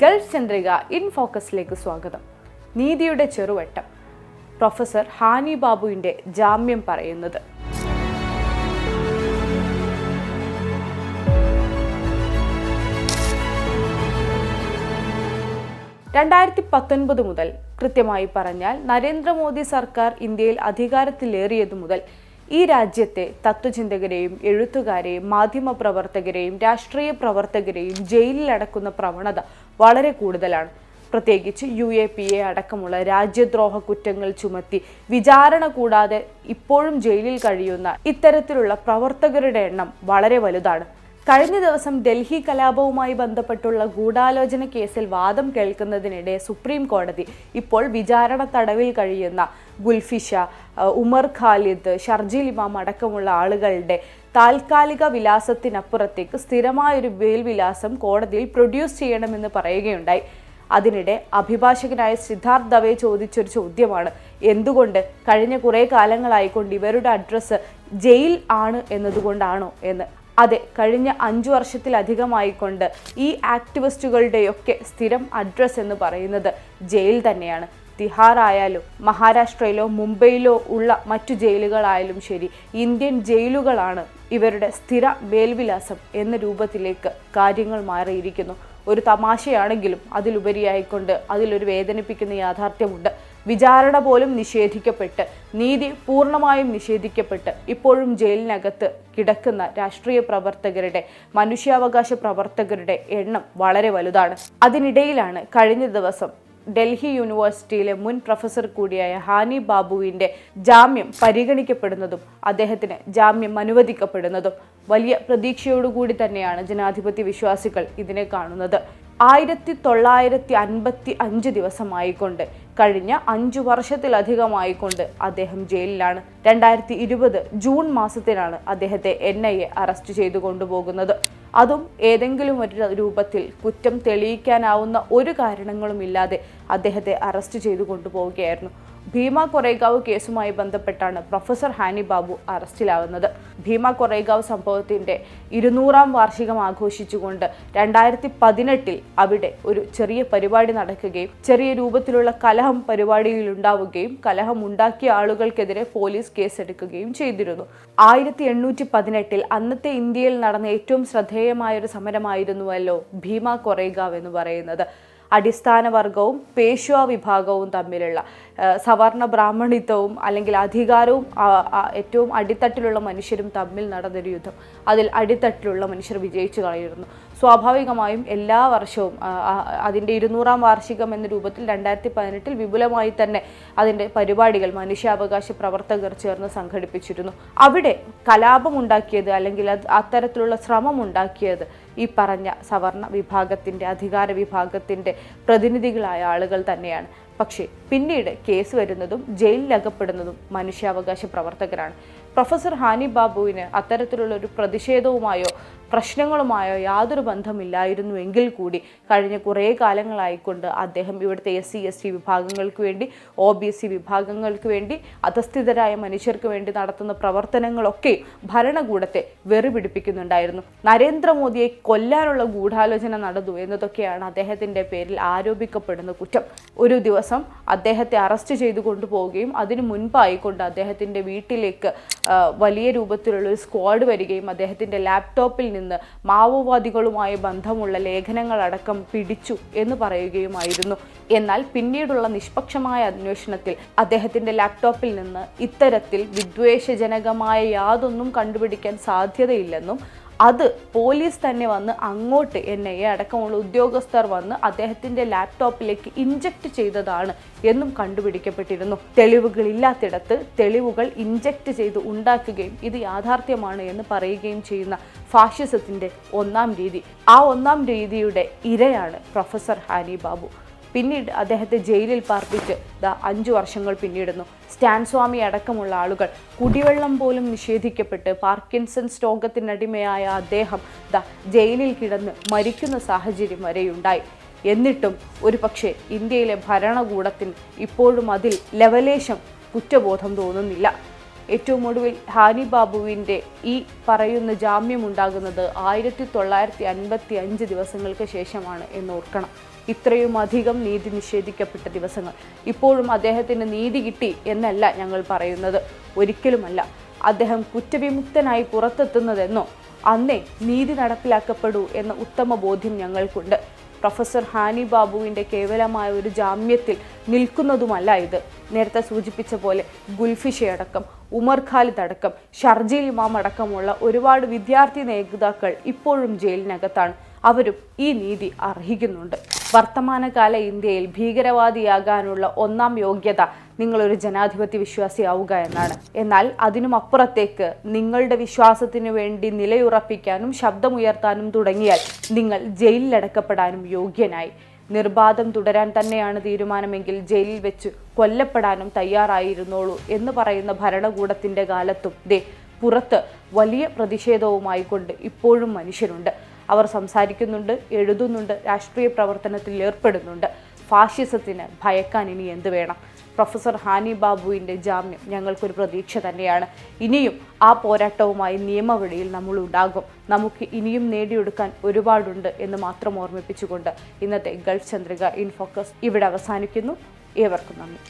Gulf Chandrika in ഫോക്കസിലേക്ക് സ്വാഗതം. നീതിയുടെ ചെറുവട്ടം. Professor ഹാനി ബാബുവിന്റെ ജാമ്യം പറയുന്നത്. രണ്ടായിരത്തി പത്തൊൻപത് മുതൽ കൃത്യമായി പറഞ്ഞാൽ നരേന്ദ്രമോദി സർക്കാർ ഇന്ത്യയിൽ അധികാരത്തിലേറിയതു മുതൽ ഈ രാജ്യത്തെ തത്വചിന്തകരെയും എഴുത്തുകാരെയും മാധ്യമപ്രവർത്തകരെയും രാഷ്ട്രീയ പ്രവർത്തകരെയും ജയിലിലടക്കുന്ന പ്രവണത വളരെ കൂടുതലാണ്. പ്രത്യേകിച്ച് യു എ പി എ അടക്കമുള്ള രാജ്യദ്രോഹ കുറ്റങ്ങൾ ചുമത്തി വിചാരണ കൂടാതെ ഇപ്പോഴും ജയിലിൽ കഴിയുന്ന ഇത്തരത്തിലുള്ള പ്രവർത്തകരുടെ എണ്ണം വളരെ വലുതാണ്. കഴിഞ്ഞ ദിവസം ഡൽഹി കലാപവുമായി ബന്ധപ്പെട്ടുള്ള ഗൂഢാലോചന കേസിൽ വാദം കേൾക്കുന്നതിനിടെ സുപ്രീം കോടതി ഇപ്പോൾ വിചാരണ തടവിൽ കഴിയുന്ന ഗുൽഫിഷ ഉമർ ഖാലിദ് ഷർജിൽ ഇമാം അടക്കമുള്ള ആളുകളുടെ താൽക്കാലിക വിലാസത്തിനപ്പുറത്തേക്ക് സ്ഥിരമായൊരു ബെയിൽ വിലാസം കോടതിയിൽ പ്രൊഡ്യൂസ് ചെയ്യണമെന്ന് പറയുകയുണ്ടായി. അതിനിടെ അഭിഭാഷകനായ സിദ്ധാർത്ഥ് ദവെ ചോദിച്ചൊരു ചോദ്യമാണ്. എന്തുകൊണ്ട് കഴിഞ്ഞ കുറേ കാലങ്ങളായിക്കൊണ്ട് ഇവരുടെ അഡ്രസ്സ് ജയിൽ ആണ് എന്നതുകൊണ്ടാണോ എന്ന് അതെ കഴിഞ്ഞ അഞ്ചു വർഷത്തിലധികമായിക്കൊണ്ട് ഈ ആക്ടിവിസ്റ്റുകളുടെയൊക്കെ സ്ഥിരം അഡ്രസ്സ് എന്ന് പറയുന്നത് ജയിൽ തന്നെയാണ്. തിഹാർ ആയാലും മഹാരാഷ്ട്രയിലോ മുംബൈയിലോ ഉള്ള മറ്റു ജയിലുകളായാലും ശരി ഇന്ത്യൻ ജയിലുകളാണ് ഇവരുടെ സ്ഥിര മേൽവിലാസം എന്ന രൂപത്തിലേക്ക് കാര്യങ്ങൾ മാറിയിരിക്കുന്നു. ഒരു തമാശയാണെങ്കിലും അതിലുപരിയായിക്കൊണ്ട് അതിലൊരു വേദനിപ്പിക്കുന്ന യാഥാർത്ഥ്യമുണ്ട്. വിചാരണ പോലും നിഷേധിക്കപ്പെട്ട് നീതി പൂർണമായും നിഷേധിക്കപ്പെട്ട് ഇപ്പോഴും ജയിലിനകത്ത് കിടക്കുന്ന രാഷ്ട്രീയ പ്രവർത്തകരുടെ മനുഷ്യാവകാശ പ്രവർത്തകരുടെ എണ്ണം വളരെ വലുതാണ്. അതിനിടയിലാണ് കഴിഞ്ഞ ദിവസം ഡൽഹി യൂണിവേഴ്സിറ്റിയിലെ മുൻ പ്രൊഫസർ കൂടിയായ ഹാനി ബാബുവിന്റെ ജാമ്യം പരിഗണിക്കപ്പെടുന്നതും അദ്ദേഹത്തിന് ജാമ്യം അനുവദിക്കപ്പെടുന്നതും വലിയ പ്രതീക്ഷയോടുകൂടി തന്നെയാണ് ജനാധിപത്യ വിശ്വാസികൾ ഇതിനെ കാണുന്നത്. ആയിരത്തി തൊള്ളായിരത്തി അൻപത്തി അഞ്ച് ദിവസമായിക്കൊണ്ട് കഴിഞ്ഞ അഞ്ചു വർഷത്തിലധികമായിക്കൊണ്ട് അദ്ദേഹം ജയിലിലാണ്. രണ്ടായിരത്തി ഇരുപത് ജൂൺ മാസത്തിലാണ് അദ്ദേഹത്തെ എൻ ഐ എ അറസ്റ്റ് ചെയ്തു കൊണ്ടുപോകുന്നത്. അതും ഏതെങ്കിലും ഒരു രൂപത്തിൽ കുറ്റം തെളിയിക്കാനാവുന്ന ഒരു കാരണങ്ങളുമില്ലാതെ അദ്ദേഹത്തെ അറസ്റ്റ് ചെയ്തു കൊണ്ടുപോവുകയായിരുന്നു. ഭീമ കൊറേഗാവ് കേസുമായി ബന്ധപ്പെട്ടാണ് പ്രൊഫസർ ഹാനി ബാബു അറസ്റ്റിലാവുന്നത്. ഭീമ കൊറേഗാവ് സംഭവത്തിന്റെ ഇരുന്നൂറാം വാർഷികം ആഘോഷിച്ചുകൊണ്ട് രണ്ടായിരത്തി പതിനെട്ടിൽ അവിടെ ഒരു ചെറിയ പരിപാടി നടക്കുകയും ചെറിയ രൂപത്തിലുള്ള കലഹം പരിപാടിയിൽ ഉണ്ടാവുകയും കലഹം ഉണ്ടാക്കിയ ആളുകൾക്കെതിരെ പോലീസ് കേസെടുക്കുകയും ചെയ്തിരുന്നു. ആയിരത്തി എണ്ണൂറ്റി പതിനെട്ടിൽ അന്നത്തെ ഇന്ത്യയിൽ നടന്ന ഏറ്റവും ശ്രദ്ധേയമായ ഒരു സമരമായിരുന്നുവല്ലോ ഭീമ കൊറേഗാവ് എന്ന് പറയുന്നത്. അടിസ്ഥാന വർഗവും പേശ്വാ വിഭാഗവും തമ്മിലുള്ള സവർണ ബ്രാഹ്മണിത്വവും അല്ലെങ്കിൽ അധികാരവും ഏറ്റവും അടിത്തട്ടിലുള്ള മനുഷ്യരും തമ്മിൽ നടന്നൊരു യുദ്ധം. അതിൽ അടിത്തട്ടിലുള്ള മനുഷ്യർ വിജയിച്ചു കളയിരുന്നു സ്വാഭാവികമായും എല്ലാ വർഷവും അതിന്റെ ഇരുന്നൂറാം വാർഷികം എന്ന രൂപത്തിൽ രണ്ടായിരത്തി പതിനെട്ടിൽ വിപുലമായി തന്നെ അതിന്റെ പരിപാടികൾ മനുഷ്യാവകാശ പ്രവർത്തകർ ചേർന്ന് സംഘടിപ്പിച്ചിരുന്നു. അവിടെ കലാപമുണ്ടാക്കിയത് അല്ലെങ്കിൽ അത് അത്തരത്തിലുള്ള ശ്രമം ഉണ്ടാക്കിയത് ഈ പറഞ്ഞ സവർണ വിഭാഗത്തിന്റെ അധികാര വിഭാഗത്തിന്റെ പ്രതിനിധികളായ ആളുകൾ തന്നെയാണ്. പക്ഷേ പിന്നീട് കേസ് വരുന്നതും ജയിലിലകപ്പെടുന്നതും മനുഷ്യാവകാശ പ്രവർത്തകരാണ്. പ്രൊഫസർ ഹാനി ബാബുവിന് അത്തരത്തിലുള്ള ഒരു പ്രതിഷേധവുമായോ പ്രശ്നങ്ങളുമായോ യാതൊരു ബന്ധമില്ലായിരുന്നു എങ്കിൽ കൂടി കഴിഞ്ഞ കുറേ കാലങ്ങളായിക്കൊണ്ട് അദ്ദേഹം ഇവിടുത്തെ എസ് സി എസ് ടി വിഭാഗങ്ങൾക്ക് വേണ്ടി ഒ ബി സി വിഭാഗങ്ങൾക്ക് വേണ്ടി അധസ്ഥിതരായ മനുഷ്യർക്ക് വേണ്ടി നടത്തുന്ന പ്രവർത്തനങ്ങളൊക്കെ ഭരണകൂടത്തെ വെറുപിടിപ്പിക്കുന്നുണ്ടായിരുന്നു. നരേന്ദ്രമോദിയെ കൊല്ലാനുള്ള ഗൂഢാലോചന നടന്നു എന്നതൊക്കെയാണ് അദ്ദേഹത്തിന്റെ പേരിൽ ആരോപിക്കപ്പെടുന്ന കുറ്റം. ഒരു ദിവസം അദ്ദേഹത്തെ അറസ്റ്റ് ചെയ്തു കൊണ്ടുപോവുകയും അതിനു മുൻപായിക്കൊണ്ട് അദ്ദേഹത്തിന്റെ വീട്ടിലേക്ക് വലിയ രൂപത്തിലുള്ള ഒരു സ്ക്വാഡ് വരികയും അദ്ദേഹത്തിന്റെ ലാപ്ടോപ്പിൽ നിന്ന് മാവോവാദികളുമായി ബന്ധമുള്ള ലേഖനങ്ങളടക്കം പിടിച്ചു എന്ന് പറയുകയുമായിരുന്നു. എന്നാൽ പിന്നീടുള്ള നിഷ്പക്ഷമായ അന്വേഷണത്തിൽ അദ്ദേഹത്തിന്റെ ലാപ്ടോപ്പിൽ നിന്ന് ഇത്തരത്തിൽ വിദ്വേഷജനകമായ യാതൊന്നും കണ്ടുപിടിക്കാൻ സാധ്യതയില്ലെന്നും അത് പോലീസ് തന്നെ വന്ന് അങ്ങോട്ട് എൻ ഐ എ അടക്കമുള്ള ഉദ്യോഗസ്ഥർ വന്ന് അദ്ദേഹത്തിന്റെ ലാപ്ടോപ്പിലേക്ക് ഇഞ്ചക്ട് ചെയ്തതാണ് എന്നും കണ്ടുപിടിക്കപ്പെട്ടിരുന്നു. തെളിവുകളില്ലാത്തിടത്ത് തെളിവുകൾ ഇഞ്ചക്ട് ചെയ്ത് ഉണ്ടാക്കുകയും ഇത് യാഥാർത്ഥ്യമാണ് എന്ന് പറയുകയും ചെയ്യുന്ന ഫാഷിസത്തിന്റെ ഒന്നാം രീതി. ആ ഒന്നാം രീതിയുടെ ഇരയാണ് പ്രൊഫസർ ഹാനി ബാബു പിന്നീട് അദ്ദേഹത്തെ ജയിലിൽ പാർപ്പിച്ച് അഞ്ചു വർഷങ്ങൾ പിന്നിടുന്നു. സ്റ്റാൻ സ്വാമി അടക്കമുള്ള ആളുകൾ കുടിവെള്ളം പോലും നിഷേധിക്കപ്പെട്ട് പാർക്കിൻസൺസ് രോഗത്തിനടിമയായ അദ്ദേഹം ദ ജയിലിൽ കിടന്ന് മരിക്കുന്ന സാഹചര്യം വരെയുണ്ടായി. എന്നിട്ടും ഒരു പക്ഷേ ഇന്ത്യയിലെ ഭരണകൂടത്തിന് ഇപ്പോഴും അതിൽ ലവലേശം കുറ്റബോധം തോന്നുന്നില്ല. ഏറ്റവും ഒടുവിൽ ഹാനി ബാബുവിന്റെ ഈ പറയുന്ന ജാമ്യമുണ്ടാകുന്നത് ആയിരത്തി തൊള്ളായിരത്തി അൻപത്തി അഞ്ച് ദിവസങ്ങൾക്ക് ശേഷമാണ് എന്ന് ഓർക്കണം ഇത്രയും അധികം നീതി നിഷേധിക്കപ്പെട്ട ദിവസങ്ങൾ. ഇപ്പോഴും അദ്ദേഹത്തിന് നീതി കിട്ടി എന്നല്ല ഞങ്ങൾ പറയുന്നത്. ഒരിക്കലുമല്ല. അദ്ദേഹം കുറ്റവിമുക്തനായി പുറത്തെത്തുന്നതെന്നോ അന്നേ നീതി നടപ്പിലാക്കപ്പെടൂ എന്ന ഉത്തമ ബോധ്യം ഞങ്ങൾക്കുണ്ട്. പ്രൊഫസർ ഹാനി ബാബുവിന്റെ കേവലമായ ഒരു ജാമ്യത്തിൽ നിൽക്കുന്നതുമല്ല ഇത്. നേരത്തെ സൂചിപ്പിച്ച പോലെ ഗുൽഫിഷയടക്കം ഉമർ ഖാലിദ് അടക്കം ഷർജീൽ ഇമാം അടക്കമുള്ള ഒരുപാട് വിദ്യാർത്ഥി നേതാക്കൾ ഇപ്പോഴും ജയിലിനകത്താണ്. അവരും ഈ നീതി അർഹിക്കുന്നുണ്ട്. വർത്തമാനകാല ഇന്ത്യയിൽ ഭീകരവാദിയാകാനുള്ള ഒന്നാം യോഗ്യത നിങ്ങളൊരു ജനാധിപത്യ വിശ്വാസിയാവുക എന്നാണ്. എന്നാൽ അതിനും അപ്പുറത്തേക്ക് നിങ്ങളുടെ വിശ്വാസത്തിനു വേണ്ടി നിലയുറപ്പിക്കാനും ശബ്ദമുയർത്താനും തുടങ്ങിയാൽ നിങ്ങൾ ജയിലിലടക്കപ്പെടാനും യോഗ്യനായി. നിർബാധം തുടരാൻ തന്നെയാണ് തീരുമാനമെങ്കിൽ ജയിലിൽ വെച്ച് കൊല്ലപ്പെടാനും തയ്യാറായിരുന്നോളൂ എന്ന് പറയുന്ന ഭരണകൂടത്തിന്റെ കാലത്തും ദേ പുറത്ത് വലിയ പ്രതിഷേധവുമായി കൊണ്ട് ഇപ്പോഴും മനുഷ്യരുണ്ട്. അവർ സംസാരിക്കുന്നുണ്ട് എഴുതുന്നുണ്ട് രാഷ്ട്രീയ പ്രവർത്തനത്തിൽ ഏർപ്പെടുന്നുണ്ട്. ഫാഷിസത്തിന് ഭയക്കാൻ ഇനി എന്ത് വേണം? പ്രൊഫസർ ഹാനി ബാബുവിന്റെ ജാമ്യം ഞങ്ങൾക്കൊരു പ്രതീക്ഷ തന്നെയാണ്. ഇനിയും ആ പോരാട്ടവുമായി നിയമവഴിയിൽ നമ്മൾ ഉണ്ടാകും. നമുക്ക് ഇനിയും നേടിയെടുക്കാൻ ഒരുപാടുണ്ട് എന്ന് മാത്രം ഓർമ്മിപ്പിച്ചുകൊണ്ട് ഇന്നത്തെ ഗൾഫ് ചന്ദ്രിക ഇൻഫോക്കസ് ഇവിടെ അവസാനിക്കുന്നു. ഏവർക്കും നന്ദി.